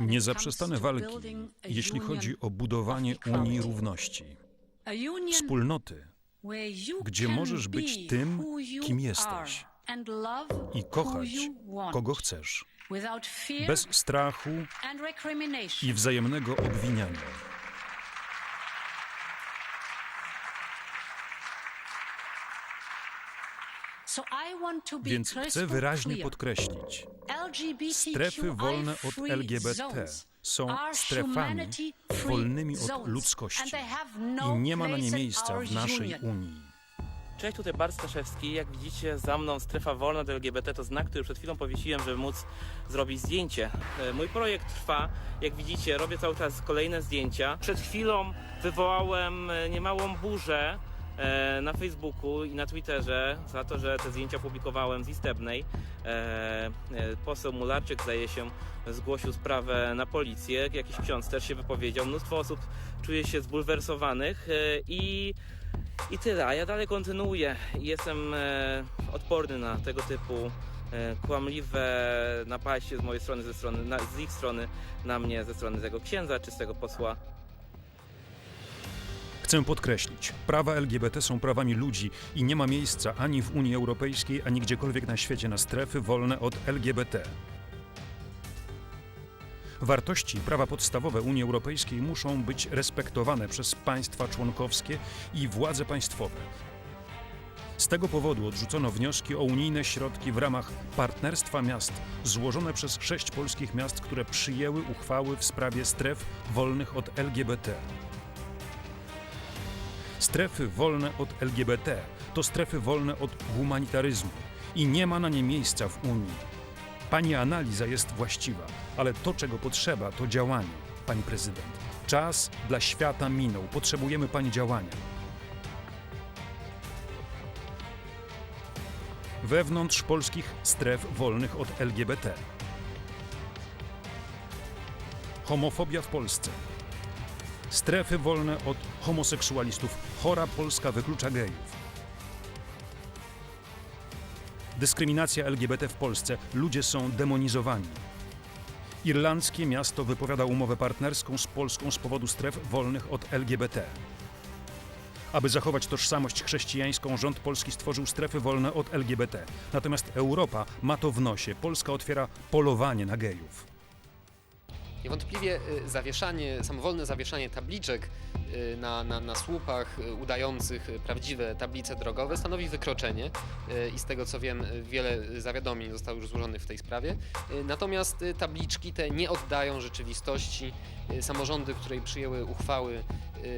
Nie zaprzestanę walki, jeśli chodzi o budowanie Unii Równości. Wspólnoty, gdzie możesz być tym, kim jesteś i kochać kogo chcesz, bez strachu i wzajemnego obwiniania. Więc chcę wyraźnie podkreślić, strefy wolne od LGBT są strefami wolnymi od ludzkości i nie ma na nie miejsca w naszej Unii. Cześć, tutaj Bart Staszewski. Jak widzicie za mną strefa wolna do LGBT to znak, który przed chwilą powiesiłem, żeby móc zrobić zdjęcie. E, Mój projekt trwa. Jak widzicie, robię cały czas kolejne zdjęcia. Przed chwilą wywołałem e, niemałą burzę na Facebooku i na Twitterze za to, że te zdjęcia publikowałem z Istebnej. E, e, Poseł Mularczyk zdaje się zgłosił sprawę na policję, jakiś ksiądz też się wypowiedział. Mnóstwo osób czuje się zbulwersowanych e, i i tyle, a ja dalej kontynuuję jestem e, odporny na tego typu e, kłamliwe napaście z mojej strony, ze strony na, z ich strony na mnie, ze strony tego księdza czy z tego posła. Chcę podkreślić, prawa LGBT są prawami ludzi i nie ma miejsca ani w Unii Europejskiej, ani gdziekolwiek na świecie na strefy wolne od LGBT. Wartości i prawa podstawowe Unii Europejskiej muszą być respektowane przez państwa członkowskie i władze państwowe. Z tego powodu odrzucono wnioski o unijne środki w ramach Partnerstwa Miast złożone przez sześć polskich miast, które przyjęły uchwały w sprawie stref wolnych od LGBT. Strefy wolne od LGBT to strefy wolne od humanitaryzmu i nie ma na nie miejsca w Unii. Pani analiza jest właściwa, ale to, czego potrzeba, to działanie, pani prezydent. Czas dla świata minął. Potrzebujemy pani działania. Wewnątrz polskich stref wolnych od LGBT. Homofobia w Polsce. Strefy wolne od homoseksualistów. Chora Polska wyklucza gejów. Dyskryminacja LGBT w Polsce. Ludzie są demonizowani. Irlandzkie miasto wypowiada umowę partnerską z Polską z powodu stref wolnych od LGBT. Aby zachować tożsamość chrześcijańską, rząd polski stworzył strefy wolne od LGBT. Natomiast Europa ma to w nosie. Polska otwiera polowanie na gejów. Niewątpliwie y, zawieszanie, samowolne zawieszanie tabliczek na, na, na słupach y, udających y, prawdziwe tablice drogowe stanowi wykroczenie y, i z tego co wiem y, wiele zawiadomień zostało już złożonych w tej sprawie. Y, Natomiast y, tabliczki te nie oddają rzeczywistości. Y, Samorządy, które przyjęły uchwały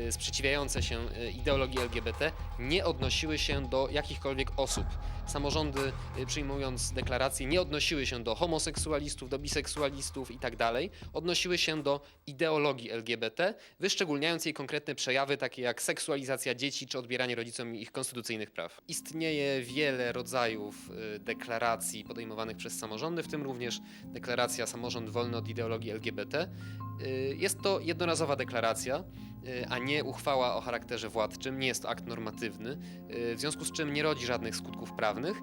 y, sprzeciwiające się y, ideologii LGBT nie odnosiły się do jakichkolwiek osób. Samorządy y, przyjmując deklaracje nie odnosiły się do homoseksualistów, do biseksualistów itd. Odnosiły się do ideologii LGBT, wyszczególniając jej konkretne przejawy takie jak seksualizacja dzieci czy odbieranie rodzicom ich konstytucyjnych praw. Istnieje wiele rodzajów y, deklaracji podejmowanych przez samorządy, w tym również deklaracja samorząd wolny od ideologii LGBT. Y, Jest to jednorazowa deklaracja, y, a nie uchwała o charakterze władczym, nie jest to akt normatywny, w związku z czym nie rodzi żadnych skutków prawnych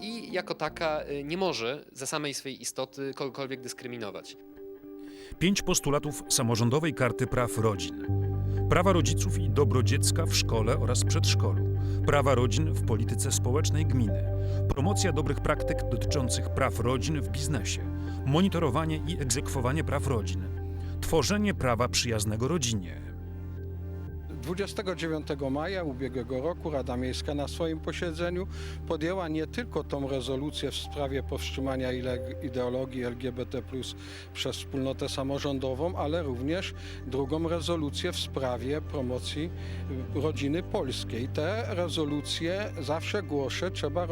i jako taka nie może ze samej swej istoty kogokolwiek dyskryminować. Pięć postulatów samorządowej karty praw rodzin. Prawa rodziców i dobro dziecka w szkole oraz przedszkolu. Prawa rodzin w polityce społecznej gminy. Promocja dobrych praktyk dotyczących praw rodzin w biznesie. Monitorowanie i egzekwowanie praw rodzin. Tworzenie prawa przyjaznego rodzinie. 29 maja ubiegłego roku Rada Miejska na swoim posiedzeniu podjęła nie tylko tą rezolucję w sprawie powstrzymania ideologii LGBT przez wspólnotę samorządową, ale również drugą rezolucję w sprawie promocji rodziny polskiej. Te rezolucje zawsze głoszę, trzeba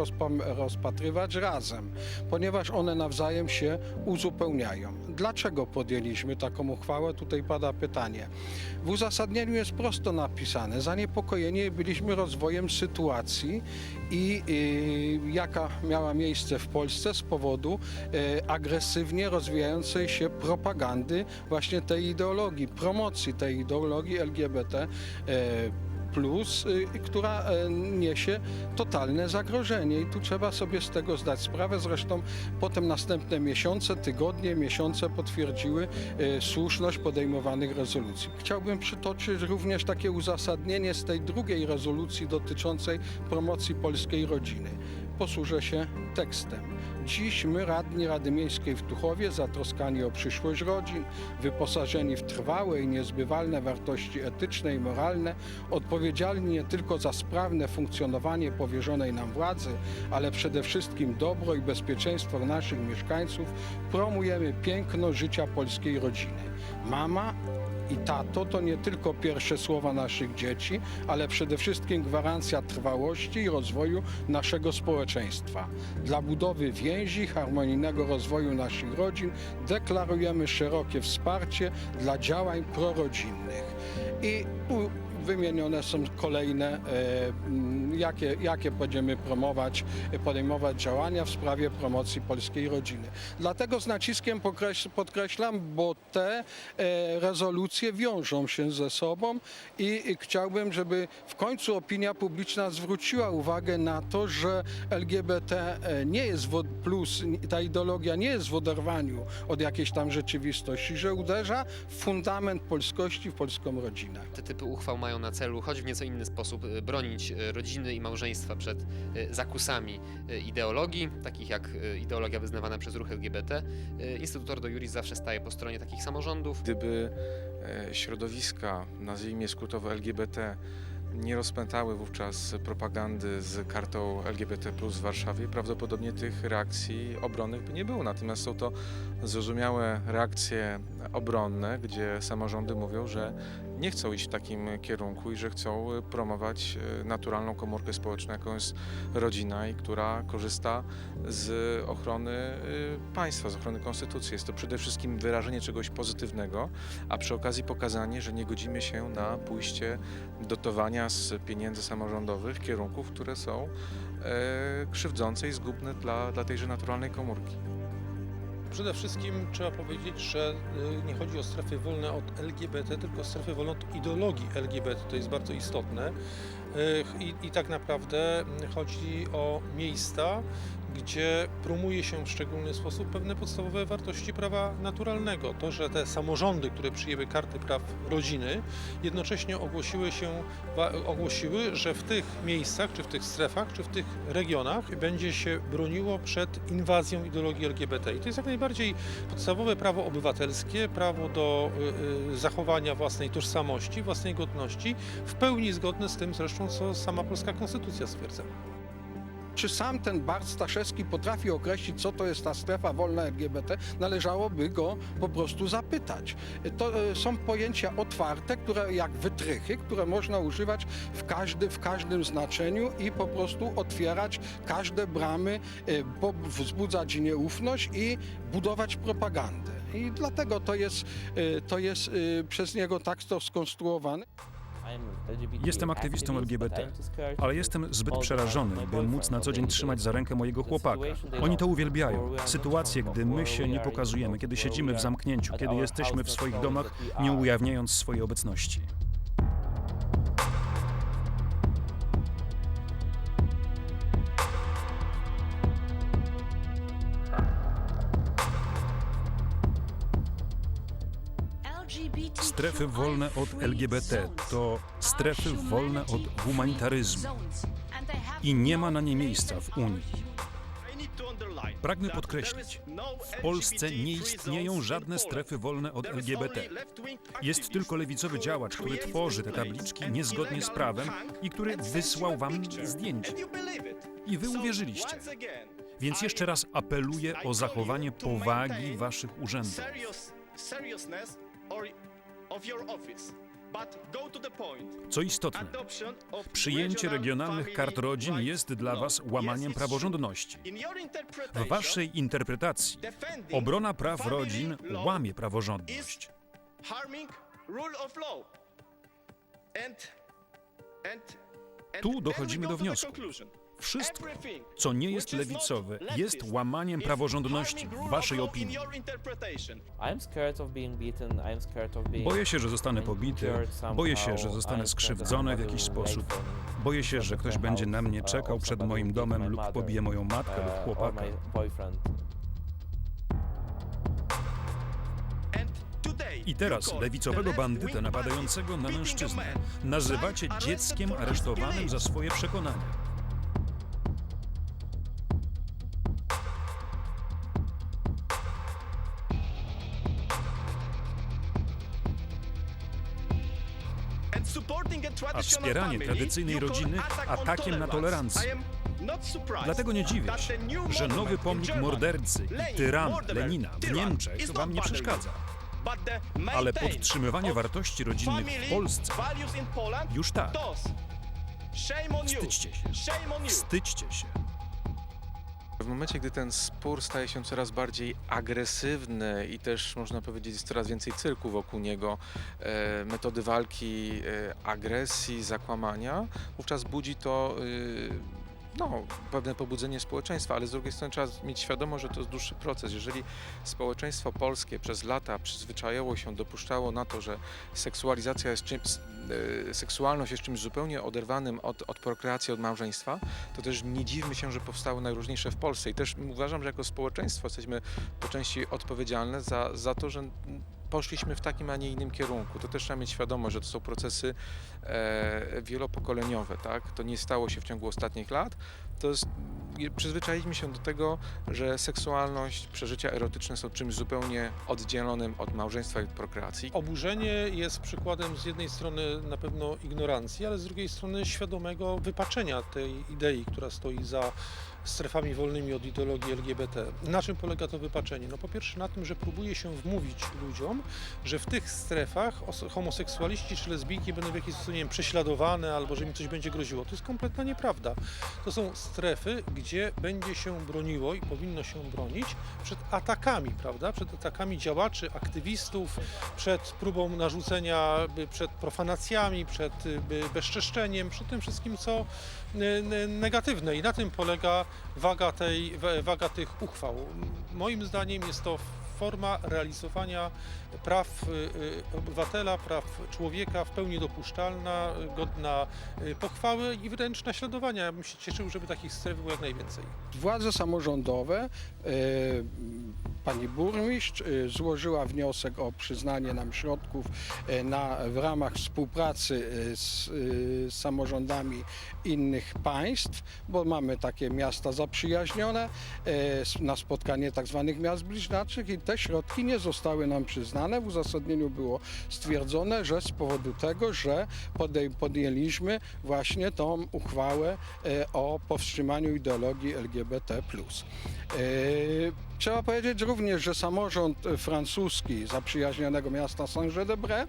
rozpatrywać razem, ponieważ one nawzajem się uzupełniają. Dlaczego podjęliśmy taką uchwałę? Tutaj pada pytanie. W uzasadnieniu jest prosto napisane, zaniepokojeni byliśmy rozwojem sytuacji i y, jaka miała miejsce w Polsce z powodu y, agresywnie rozwijającej się propagandy właśnie tej ideologii, promocji tej ideologii LGBT. y, y, która e, niesie totalne zagrożenie i tu trzeba sobie z tego zdać sprawę. Zresztą potem następne miesiące, tygodnie, miesiące potwierdziły e, słuszność podejmowanych rezolucji. Chciałbym przytoczyć również takie uzasadnienie z tej drugiej rezolucji dotyczącej promocji polskiej rodziny. Posłużę się tekstem. Dziś my, radni Rady Miejskiej w Tuchowie, zatroskani o przyszłość rodzin, wyposażeni w trwałe i niezbywalne wartości etyczne i moralne, odpowiedzialni nie tylko za sprawne funkcjonowanie powierzonej nam władzy, ale przede wszystkim dobro i bezpieczeństwo naszych mieszkańców, promujemy piękno życia polskiej rodziny. Mama i tato to nie tylko pierwsze słowa naszych dzieci, ale przede wszystkim gwarancja trwałości i rozwoju naszego społeczeństwa. Dla budowy więzi, harmonijnego rozwoju naszych rodzin deklarujemy szerokie wsparcie dla działań prorodzinnych. I tu wymienione są kolejne, e, jakie, jakie będziemy promować, e, podejmować działania w sprawie promocji polskiej rodziny. Dlatego z naciskiem podkreślam, bo te e, rezolucje wiążą się ze sobą i, chciałbym, żeby w końcu opinia publiczna zwróciła uwagę na to, że LGBT e, nie jest w plus, ta ideologia nie jest w oderwaniu od jakiejś tam rzeczywistości, że uderza w fundament polskości, w polską rodzinę. Te typy uchwał mają na celu, choć w nieco inny sposób, y, bronić y, rodziny i małżeństwa przed y, zakusami y, ideologii, takich jak y, ideologia wyznawana przez ruch LGBT. Instytut Ordo Juris zawsze staje po stronie takich samorządów. Gdyby e, środowiska, nazwijmy skrótowo LGBT, nie rozpętały wówczas propagandy z kartą LGBT w Warszawie, prawdopodobnie tych reakcji obronnych by nie było. Natomiast są to zrozumiałe reakcje obronne, gdzie samorządy mówią, że nie chcą iść w takim kierunku i że chcą promować e, naturalną komórkę społeczną, jaką jest rodzina i która korzysta z ochrony e, państwa, z ochrony konstytucji. Jest to przede wszystkim wyrażenie czegoś pozytywnego, a przy okazji pokazanie, że nie godzimy się na pójście dotowania z pieniędzy samorządowych kierunków, które są e, krzywdzące i zgubne dla, dla tejże naturalnej komórki. Przede wszystkim trzeba powiedzieć, że y, nie chodzi o strefy wolne od LGBT, tylko strefy wolne od ideologii LGBT. To jest bardzo istotne. Y, I, i tak naprawdę chodzi o miejsca, gdzie promuje się w szczególny sposób pewne podstawowe wartości prawa naturalnego. To, że te samorządy, które przyjęły karty praw rodziny, jednocześnie ogłosiły się, ogłosiły, że w tych miejscach, czy w tych strefach, czy w tych regionach będzie się broniło przed inwazją ideologii LGBT. I to jest jak najbardziej podstawowe prawo obywatelskie, prawo do y, y, zachowania własnej tożsamości, własnej godności, w pełni zgodne z tym zresztą, co sama polska konstytucja stwierdza. Czy sam ten Bart Staszewski potrafi określić, co to jest ta strefa wolna LGBT? Należałoby go po prostu zapytać. To e, są pojęcia otwarte, które jak wytrychy, które można używać w, każdy, w każdym znaczeniu i po prostu otwierać każde bramy, e, bo wzbudzać nieufność i budować propagandę. I dlatego to jest, e, to jest e, przez niego tak to skonstruowane. Jestem aktywistą LGBT, ale jestem zbyt przerażony, by móc na co dzień trzymać za rękę mojego chłopaka. Oni to uwielbiają. Sytuacje, gdy my się nie pokazujemy, kiedy siedzimy w zamknięciu, kiedy jesteśmy w swoich domach, nie ujawniając swojej obecności. Strefy wolne od LGBT to strefy wolne od humanitaryzmu i nie ma na nie miejsca w Unii. Pragnę podkreślić, w Polsce nie istnieją żadne strefy wolne od LGBT. Jest tylko lewicowy działacz, który tworzy te tabliczki niezgodnie z prawem i który wysłał wam zdjęcie. I wy uwierzyliście. Więc jeszcze raz apeluję o zachowanie powagi waszych urzędów. Co istotne, przyjęcie regionalnych kart rodzin jest dla Was łamaniem praworządności. W Waszej interpretacji obrona praw rodzin łamie praworządność. Tu dochodzimy do wniosku. Wszystko, co nie jest lewicowe, jest łamaniem praworządności, w waszej opinii. Boję się, że zostanę pobity, boję się, że zostanę skrzywdzony w jakiś sposób, boję się, że ktoś będzie na mnie czekał przed moim domem lub pobije moją matkę Uh, lub chłopaka. I teraz lewicowego bandytę napadającego na mężczyznę. nazywacie dzieckiem aresztowanym za swoje przekonania. A wspieranie tradycyjnej rodziny atakiem na tolerancję. Dlatego nie dziwię się, że nowy pomnik mordercy i tyrana Lenina w Niemczech wam nie przeszkadza. Ale podtrzymywanie wartości rodzinnych w Polsce już tak. Wstydźcie się. Wstydźcie się. W momencie, gdy ten spór staje się coraz bardziej agresywny i też można powiedzieć jest coraz więcej cyrku wokół niego, e, metody walki, e, agresji, zakłamania, wówczas budzi to e, no, pewne pobudzenie społeczeństwa, ale z drugiej strony trzeba mieć świadomość, że to jest dłuższy proces. Jeżeli społeczeństwo polskie przez lata przyzwyczajało się, dopuszczało na to, że seksualizacja jest czymś, e, seksualność jest czymś zupełnie oderwanym od, od prokreacji, od małżeństwa, to też nie dziwmy się, że powstały najróżniejsze w Polsce. I też uważam, że jako społeczeństwo jesteśmy po części odpowiedzialne za, za to, że poszliśmy w takim, a nie innym kierunku. To też trzeba mieć świadomość, że to są procesy e, wielopokoleniowe, tak? To nie stało się w ciągu ostatnich lat. To jest, przyzwyczailiśmy się do tego, że seksualność, przeżycia erotyczne są czymś zupełnie oddzielonym od małżeństwa i od prokreacji. Oburzenie jest przykładem z jednej strony na pewno ignorancji, ale z drugiej strony świadomego wypaczenia tej idei, która stoi za strefami wolnymi od ideologii LGBT. Na czym polega to wypaczenie? No po pierwsze na tym, że próbuje się wmówić ludziom, że w tych strefach os- homoseksualiści czy lesbijki będą w jakiś sposób nie wiem, prześladowane albo że im coś będzie groziło. To jest kompletna nieprawda. To są strefy, gdzie będzie się broniło i powinno się bronić przed atakami, prawda? Przed atakami działaczy, aktywistów, przed próbą narzucenia, przed profanacjami, przed bezczeszczeniem, przed tym wszystkim, co negatywne. I na tym polega waga, tej, wa- waga tych uchwał. Moim zdaniem jest to forma realizowania praw y, y, obywatela, praw człowieka w pełni dopuszczalna, godna y, pochwały i wręcz naśladowania. Ja bym się cieszył, żeby takich stref było jak najwięcej. Władze samorządowe, pani burmistrz złożyła wniosek o przyznanie nam środków na, w ramach współpracy z samorządami innych państw, bo mamy takie miasta zaprzyjaźnione na spotkanie tak zwanych miast bliźniaczych i te środki nie zostały nam przyznane. W uzasadnieniu było stwierdzone, że z powodu tego, że podjęliśmy właśnie tą uchwałę e, o powstrzymaniu ideologii LGBT. Trzeba powiedzieć również, że samorząd francuski zaprzyjaźnionego miasta Saint-Jean-de-Bray e,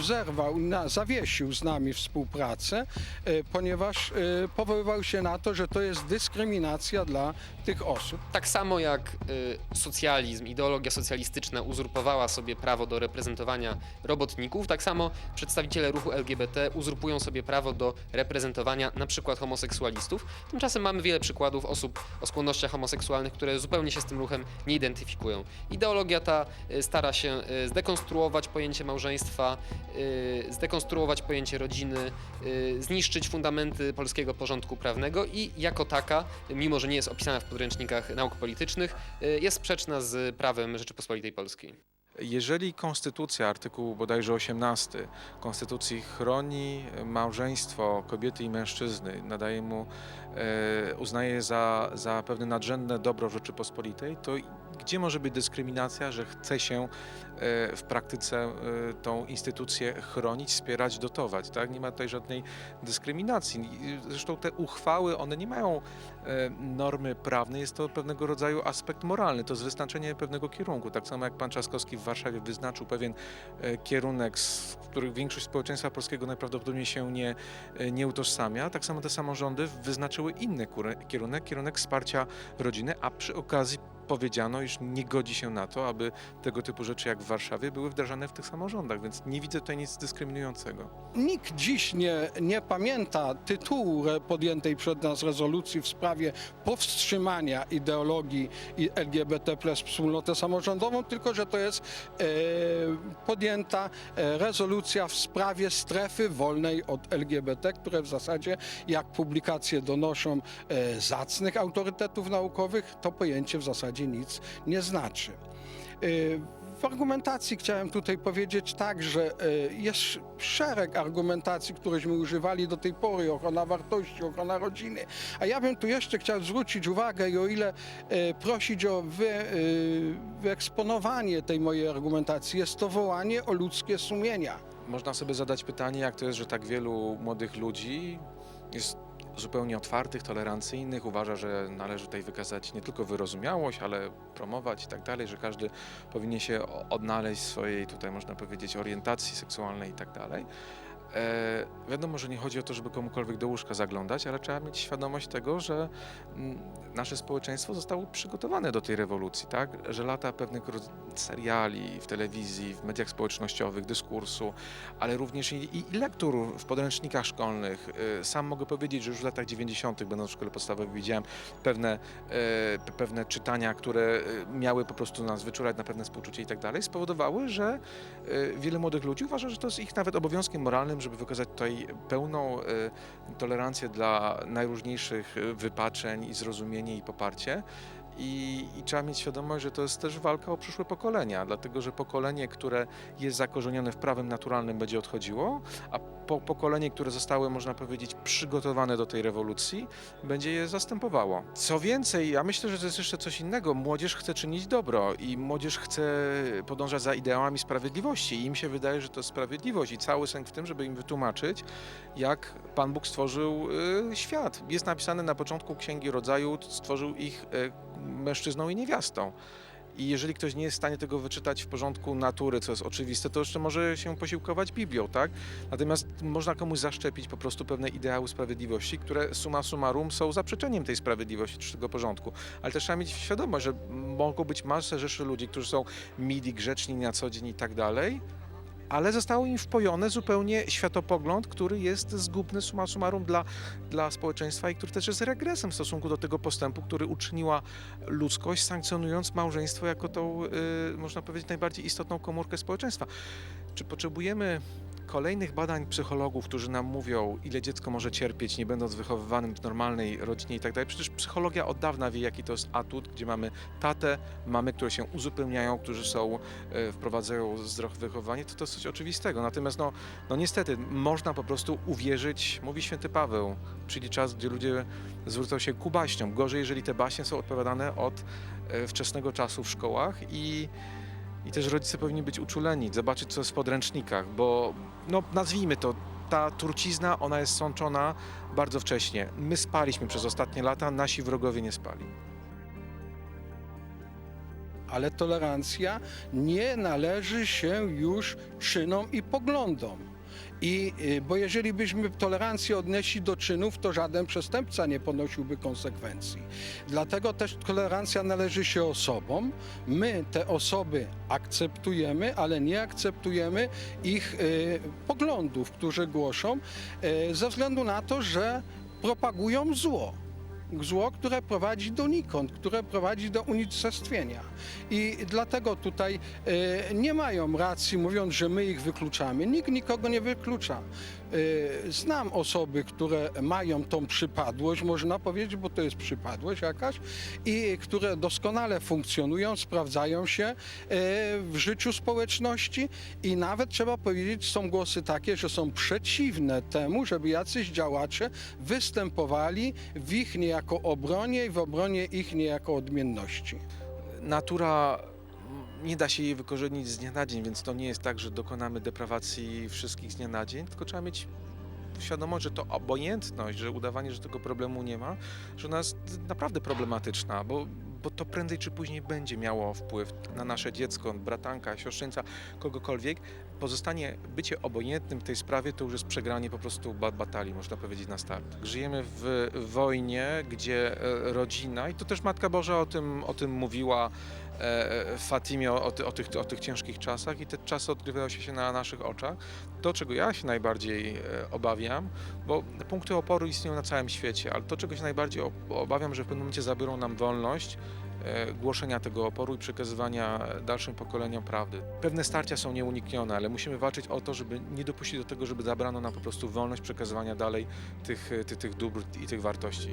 zerwał, na, zawiesił z nami współpracę, e, ponieważ e, powoływał się na to, że to jest dyskryminacja dla tych osób. Tak samo jak y, socjalizm, ideologia socjalistyczna uzurpowała sobie prawo do reprezentowania robotników, tak samo przedstawiciele ruchu LGBT uzurpują sobie prawo do reprezentowania na przykład homoseksualistów. Tymczasem mamy wiele przykładów osób o skłonnościach homoseksualnych, które zupełnie się z tym ruchem nie identyfikują. Ideologia ta y, stara się y, zdekonstruować pojęcie małżeństwa, y, zdekonstruować pojęcie rodziny, zniszczyć fundamenty polskiego porządku prawnego i jako taka, mimo że nie jest opisana w podręcznikach nauk politycznych, jest sprzeczna z prawem Rzeczypospolitej Polskiej. Jeżeli konstytucja, artykuł bodajże 18 konstytucji chroni małżeństwo kobiety i mężczyzny, nadaje mu, e, uznaje je za, za pewne nadrzędne dobro Rzeczypospolitej, to gdzie może być dyskryminacja, że chce się e, w praktyce e, tą instytucję chronić, wspierać, dotować, tak? Nie ma tutaj żadnej dyskryminacji. I Zresztą te uchwały, one nie mają e, normy prawnej, jest to pewnego rodzaju aspekt moralny, to jest wyznaczenie pewnego kierunku. Tak samo jak pan Trzaskowski w Warszawie wyznaczył pewien e, kierunek, z których większość społeczeństwa polskiego najprawdopodobniej się nie, e, nie utożsamia, tak samo te samorządy wyznaczyły inny kierunek, kierunek wsparcia rodziny, a przy okazji powiedziano, iż nie godzi się na to, aby tego typu rzeczy jak w Warszawie były wdrażane w tych samorządach, więc nie widzę tutaj nic dyskryminującego. Nikt dziś nie, nie pamięta tytułu podjętej przed nas rezolucji w sprawie powstrzymania ideologii LGBT plus wspólnotę samorządową, tylko że to jest e, podjęta e, rezolucja w sprawie strefy wolnej od LGBT, które w zasadzie, jak publikacje donoszą e, zacnych autorytetów naukowych, to pojęcie w zasadzie nic nie znaczy. E, w argumentacji chciałem tutaj powiedzieć tak, że e, jest szereg argumentacji, któreśmy używali do tej pory, ochrona wartości, ochrona rodziny. A ja bym tu jeszcze chciał zwrócić uwagę i o ile e, prosić o wy, wyeksponowanie tej mojej argumentacji, jest to wołanie o ludzkie sumienia. Można sobie zadać pytanie, jak to jest, że tak wielu młodych ludzi jest zupełnie otwartych, tolerancyjnych, uważa, że należy tutaj wykazać nie tylko wyrozumiałość, ale promować i tak dalej, że każdy powinien się odnaleźć swojej, tutaj można powiedzieć, orientacji seksualnej i tak dalej. E, wiadomo, że nie chodzi o to, żeby komukolwiek do łóżka zaglądać, ale trzeba mieć świadomość tego, że mm, nasze społeczeństwo zostało przygotowane do tej rewolucji, tak? Że lata pewnych seriali w telewizji, w mediach społecznościowych, dyskursu, ale również i, i, lektur w podręcznikach szkolnych. Y, Sam mogę powiedzieć, że już w latach 90., będąc w szkole podstawowej, widziałem pewne, e, pe- pewne czytania, które e, miały po prostu nas wyczulać na pewne współczucie i tak dalej, spowodowały, że e, wiele młodych ludzi uważa, że to jest ich nawet obowiązkiem moralnym, żeby wykazać tutaj pełną e, tolerancję dla najróżniejszych wypaczeń i zrozumienie i poparcie. I, I trzeba mieć świadomość, że to jest też walka o przyszłe pokolenia, dlatego że pokolenie, które jest zakorzenione w prawem naturalnym, będzie odchodziło, a po, pokolenie, które zostały, można powiedzieć, przygotowane do tej rewolucji, będzie je zastępowało. Co więcej, ja myślę, że to jest jeszcze coś innego. Młodzież chce czynić dobro i młodzież chce podążać za ideałami sprawiedliwości. I im się wydaje, że to sprawiedliwość i cały sęk w tym, żeby im wytłumaczyć, jak Pan Bóg stworzył y, świat. Jest napisane na początku Księgi Rodzaju, stworzył ich y, mężczyzną i niewiastą. I jeżeli ktoś nie jest w stanie tego wyczytać w porządku natury, co jest oczywiste, to jeszcze może się posiłkować Biblią, tak? Natomiast można komuś zaszczepić po prostu pewne ideały sprawiedliwości, które summa summarum są zaprzeczeniem tej sprawiedliwości czy tego porządku. Ale też trzeba mieć świadomość, że mogą być masę rzeszy ludzi, którzy są mili, grzeczni na co dzień i tak dalej, ale zostało im wpojone zupełnie światopogląd, który jest zgubny summa summarum dla, dla społeczeństwa i który też jest regresem w stosunku do tego postępu, który uczyniła ludzkość, sankcjonując małżeństwo jako tą, y, można powiedzieć, najbardziej istotną komórkę społeczeństwa. Czy potrzebujemy kolejnych badań psychologów, którzy nam mówią, ile dziecko może cierpieć, nie będąc wychowywanym w normalnej rodzinie i tak dalej? Przecież psychologia od dawna wie, jaki to jest atut, gdzie mamy tatę, mamy, które się uzupełniają, którzy są, e, wprowadzają zdrowe wychowanie, to to jest coś oczywistego. Natomiast no, no niestety, można po prostu uwierzyć, mówi święty Paweł, przyjdzie czas, gdzie ludzie zwrócą się ku baśniom. Gorzej, jeżeli te baśnie są odpowiadane od e, wczesnego czasu w szkołach i i też rodzice powinni być uczuleni, zobaczyć co jest w podręcznikach, bo no nazwijmy to, ta trucizna, ona jest sączona bardzo wcześnie. My spaliśmy przez ostatnie lata, nasi wrogowie nie spali. Ale tolerancja nie należy się już czynom i poglądom. I, y, bo jeżeli byśmy tolerancję odnieśli do czynów, to żaden przestępca nie ponosiłby konsekwencji. Dlatego też tolerancja należy się osobom. My te osoby akceptujemy, ale nie akceptujemy ich y, poglądów, które głoszą, y, ze względu na to, że propagują zło. Zło, które prowadzi donikąd, które prowadzi do unicestwienia. I dlatego tutaj e, nie mają racji, mówiąc, że my ich wykluczamy. Nikt nikogo nie wyklucza. E, znam osoby, które mają tą przypadłość, można powiedzieć, bo to jest przypadłość jakaś, i które doskonale funkcjonują, sprawdzają się e, w życiu społeczności i nawet trzeba powiedzieć, są głosy takie, że są przeciwne temu, żeby jacyś działacze występowali w ich niejako obronie i w obronie ich niejako odmienności. Natura nie da się jej wykorzenić z dnia na dzień, więc to nie jest tak, że dokonamy deprawacji wszystkich z dnia na dzień, tylko trzeba mieć świadomość, że to obojętność, że udawanie, że tego problemu nie ma, że ona jest naprawdę problematyczna, bo, bo to prędzej czy później będzie miało wpływ na nasze dziecko, bratanka, siostrzeńca, kogokolwiek. pozostanie bycie obojętnym w tej sprawie to już jest przegranie po prostu ba- batalii, można powiedzieć na start. Żyjemy w wojnie, gdzie e, rodzina, i to też Matka Boża o tym, o tym mówiła, Fatimie o, o, ty- o, tych, o tych ciężkich czasach i te czasy odgrywają się na naszych oczach. To, czego ja się najbardziej e, obawiam, bo punkty oporu istnieją na całym świecie, ale to, czego się najbardziej ob- obawiam, że w pewnym momencie zabiorą nam wolność e, głoszenia tego oporu i przekazywania dalszym pokoleniom prawdy. Pewne starcia są nieuniknione, ale musimy walczyć o to, żeby nie dopuścić do tego, żeby zabrano nam po prostu wolność przekazywania dalej tych, tych, tych dóbr i tych wartości.